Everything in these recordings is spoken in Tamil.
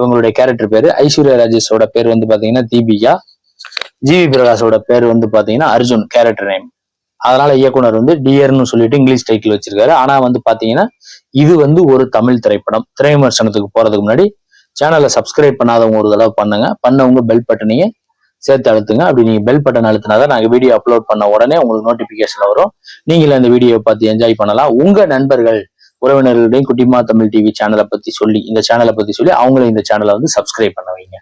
இவங்களுடைய கேரக்டர் பேரு ஐஸ்வர்யா ராஜேஷோட பேர் வந்து பாத்தீங்கன்னா தீபிகா ஜிவி பிரகாஷோட பேர் வந்து பாத்தீங்கன்னா அர்ஜுன் கேரக்டர் நேம் அதனால இயக்குனர் வந்து டியர்னு சொல்லிட்டு இங்கிலீஷ் டைட்டில் வச்சிருக்காரு. ஆனா வந்து பாத்தீங்கன்னா இது வந்து ஒரு தமிழ் திரைப்படம். திரை விமர்சனத்துக்கு போறதுக்கு முன்னாடி சேனலை சப்ஸ்கிரைப் பண்ணாதவங்க ஒரு தடவை பண்ணுங்க. பண்ணவங்க பெல் பட்டனையும் சேர்த்து அழுத்துங்க. அப்படி நீங்க பெல் பட்டன் அழுத்தினாதான் நாங்க வீடியோ அப்லோட் பண்ண உடனே உங்களுக்கு நோட்டிபிகேஷன் வரும். நீங்களும் அந்த வீடியோவை பார்த்து என்ஜாய் பண்ணலாம். உங்க நண்பர்கள் உறவினர்களையும் குட்டிமா தமிழ் டிவி சேனலை பத்தி சொல்லி இந்த சேனலை பத்தி சொல்லி அவங்கள இந்த சேனலை வந்து சப்ஸ்கிரைப் பண்ண வைங்க.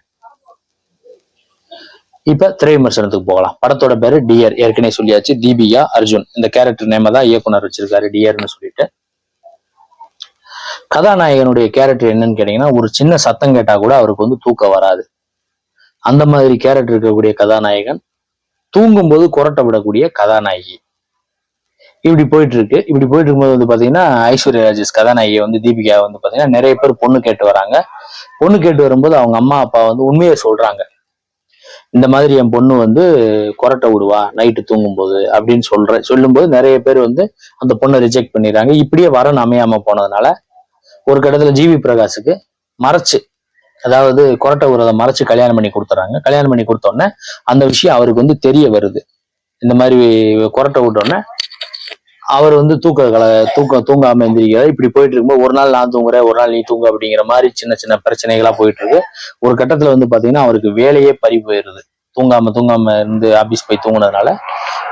இப்ப திரை விமர்சனத்துக்கு போகலாம். படத்தோட பேரு டியர் ஏற்கனவே சொல்லியாச்சு தீபிகா அர்ஜுன். இந்த கேரக்டர் நேம தான் இயக்குனர் வச்சிருக்காரு டியர்னு சொல்லிட்டு. கதாநாயகனுடைய கேரக்டர் என்னன்னு கேட்டீங்கன்னா ஒரு சின்ன சத்தம் கேட்டா கூட அவருக்கு வந்து தூக்கம் வராது. அந்த மாதிரி கேரக்டர் இருக்கக்கூடிய கதாநாயகன் தூங்கும்போது குரட்ட விடக்கூடிய கதாநாயகி. இப்படி போயிட்டு இருக்கு இப்படி போயிட்டு இருக்கும்போது வந்து பாத்தீங்கன்னா ஐஸ்வர்யா ராஜேஷ் கதாநாயகி வந்து தீபிகா வந்து பாத்தீங்கன்னா நிறைய பேர் பொண்ணு கேட்டு வராங்க. பொண்ணு கேட்டு வரும்போது அவங்க அம்மா அப்பா வந்து உண்மையை சொல்றாங்க. இந்த மாதிரி என் பொண்ணு வந்து கொரட்டை விடுவா நைட்டு தூங்கும்போது அப்படின்னு சொல்ற சொல்லும்போது நிறைய பேர் வந்து அந்த பொண்ணை ரிஜெக்ட் பண்ணிடுறாங்க. இப்படியே வரன் அமையாம போனதுனால ஒரு கட்டத்துல ஜிவி பிரகாஷுக்கு மறைச்சு அதாவது கொரட்டை விடுறத மறைச்சு கல்யாணம் பண்ணி கொடுத்துறாங்க. கல்யாணம் பண்ணி கொடுத்தோடனே அந்த விஷயம் அவருக்கு வந்து தெரிய வருது. இந்த மாதிரி கொரட்டை விட்டோடனே அவர் வந்து தூக்க கல தூக்க தூங்காம எந்திரிக்கிறார். இப்படி போயிட்டு இருக்கும்போது ஒரு நாள் நான் தூங்குறேன் ஒரு நாள் நீ தூங்க அப்படிங்கிற மாதிரி சின்ன சின்ன பிரச்சனைகளா போயிட்டு இருக்கு ஒரு கட்டத்துல வந்து பாத்தீங்கன்னா அவருக்கு வேலையே பறி போயிருது. தூங்காம தூங்காம இருந்து ஆபீஸ் போய் தூங்குனதுனால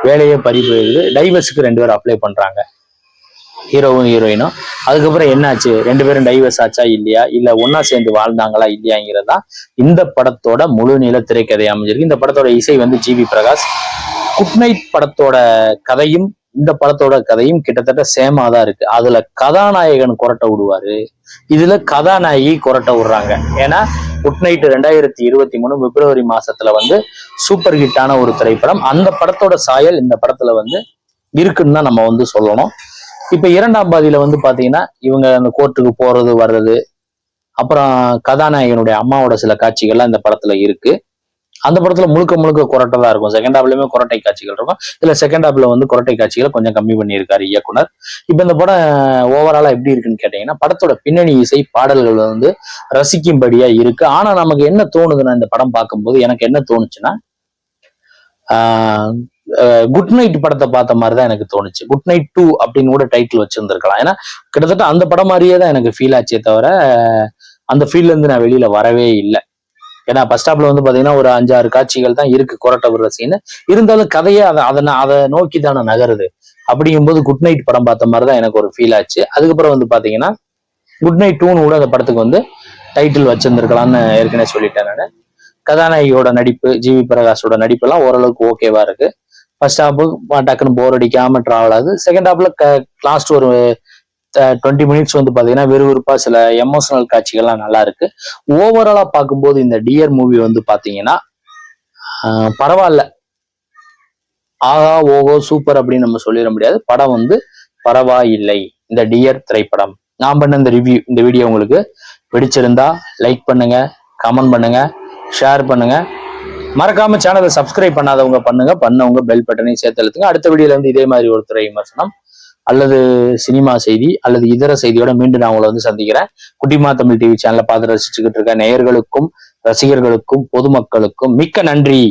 வேலையே பறி போயிருது. டைவர்ஸுக்கு ரெண்டு பேரும் அப்ளை பண்றாங்க. ஹீரோவும் ஹீரோயினும் அதுக்கப்புறம் என்னாச்சு? ரெண்டு பேரும் டைவர்ஸ் ஆச்சா இல்லையா? இல்ல ஒன்னா சேர்ந்து வாழ்ந்தாங்களா இல்லையாங்கிறது தான் இந்த படத்தோட முழு நீள திரைக்கதை அமைஞ்சிருக்கு. இந்த படத்தோட இசை வந்து ஜிவி பிரகாஷ். குட் நைட் படத்தோட கதையும் இந்த படத்தோட கதையும் கிட்டத்தட்ட சேமா தான் இருக்கு. அதுல கதாநாயகன் கொரட்டை விடுவாரு. இதுல கதாநாயகி கொரட்ட விடுறாங்க. ஏன்னா குட் நைட் ரெண்டாயிரத்தி இருபத்தி மூணு பிப்ரவரி மாசத்துல வந்து சூப்பர் ஹிட்டான ஒரு திரைப்படம். அந்த படத்தோட சாயல் இந்த படத்துல வந்து இருக்குன்னு தான் நம்ம வந்து சொல்லணும். இப்ப இரண்டாம் பாதியில வந்து பாத்தீங்கன்னா இவங்க அந்த கோர்ட்டுக்கு போறது வர்றது அப்புறம் கதாநாயகனுடைய அம்மாவோட சில காட்சிகள்லாம் இந்த படத்துல இருக்கு. அந்த படத்துல முழுக்க முழுக்க குரட்டை தான் இருக்கும் செகண்ட் ஹாப்லயுமே குரட்டை காட்சிகள் இருக்கும். இதுல செகண்ட் ஹாப்ல வந்து குரட்டை காட்சிகளை கொஞ்சம் கம்மி பண்ணியிருக்காரு இயக்குனர். இப்ப இந்த படம் ஓவராலா எப்படி இருக்குன்னு கேட்டீங்கன்னா படத்தோட பின்னணி இசை பாடல்கள் வந்து ரசிக்கும்படியா இருக்கு. ஆனா நமக்கு என்ன தோணுதுன்னா இந்த படம் பார்க்கும்போது எனக்கு என்ன தோணுச்சுன்னா குட் நைட் படத்தை பார்த்த மாதிரி தான் எனக்கு தோணுச்சு. குட் நைட் டூ அப்படின்னு கூட டைட்டில் வச்சிருந்திருக்கலாம். ஏன்னா கிட்டத்தட்ட அந்த படம் மாதிரியே தான் எனக்கு ஃபீல் ஆச்சே தவிர அந்த ஃபீல்ட்ல இருந்து நான் வெளியில வரவே இல்லை. ஏன்னா பஸ் ஸ்டாப்ல வந்து பாத்தீங்கன்னா ஒரு அஞ்சாறு காட்சிகள் தான் இருக்கு கொரட்டை விடுற சீன் இருந்தாலும் கதையே அதை அதை அதை நோக்கி தானே நகருது. அப்படிங்கும்போது குட் நைட் படம் பார்த்த மாதிரி தான் எனக்கு ஒரு ஃபீல் ஆச்சு. அதுக்கப்புறம் வந்து பாத்தீங்கன்னா குட் நைட் டூன்னு கூட அந்த படத்துக்கு வந்து டைட்டில் வச்சிருந்திருக்கலாம்னு ஏற்கனவே சொல்லிட்டேன் நான். கதாநாயகியோட நடிப்பு ஜிவி பிரகாஷோட நடிப்பு எல்லாம் ஓரளவுக்கு ஓகேவா இருக்கு. ஃபர்ஸ்ட் ஹாப்பு டக்குன்னு போர் அடிக்காம டிராவல் ஆகுது. செகண்ட் ஹாப்ல லாஸ்ட் ஒரு டுவெண்ட்டி மினிட்ஸ் வந்து பாத்தீங்கன்னா விறுவிறுப்பா சில எமோஷனல் காட்சிகள்லாம் நல்லா இருக்கு. ஓவராலா பார்க்கும்போது இந்த டியர் மூவி வந்து பார்த்தீங்கன்னா பரவாயில்ல. ஆகா ஓகோ சூப்பர் அப்படின்னு நம்ம சொல்லிட முடியாது. படம் வந்து பரவாயில்லை. இந்த டியர் திரைப்படம். நான் பண்ண இந்த ரிவ்யூ இந்த வீடியோ உங்களுக்கு பிடிச்சிருந்தா லைக் பண்ணுங்க கமெண்ட் பண்ணுங்க ஷேர் பண்ணுங்க. மறக்காம சேனலை சப்ஸ்கிரைப் பண்ணாதவங்க பண்ணுங்க. பண்ணவங்க பெல் பட்டனையும் சேர்த்து அழுத்துங்க. அடுத்த வீடியோல வந்து இதே மாதிரி ஒரு துறை விமர்சனம் அல்லது சினிமா செய்தி அல்லது இதர செய்தியோட மீண்டும் நான் உங்களை வந்து சந்திக்கிறேன். குட்டிமா தமிழ் டிவி சேனலை பார்த்து ரசிச்சுக்கிட்டு இருக்க நேயர்களுக்கும் ரசிகர்களுக்கும் பொதுமக்களுக்கும் மிக்க நன்றி.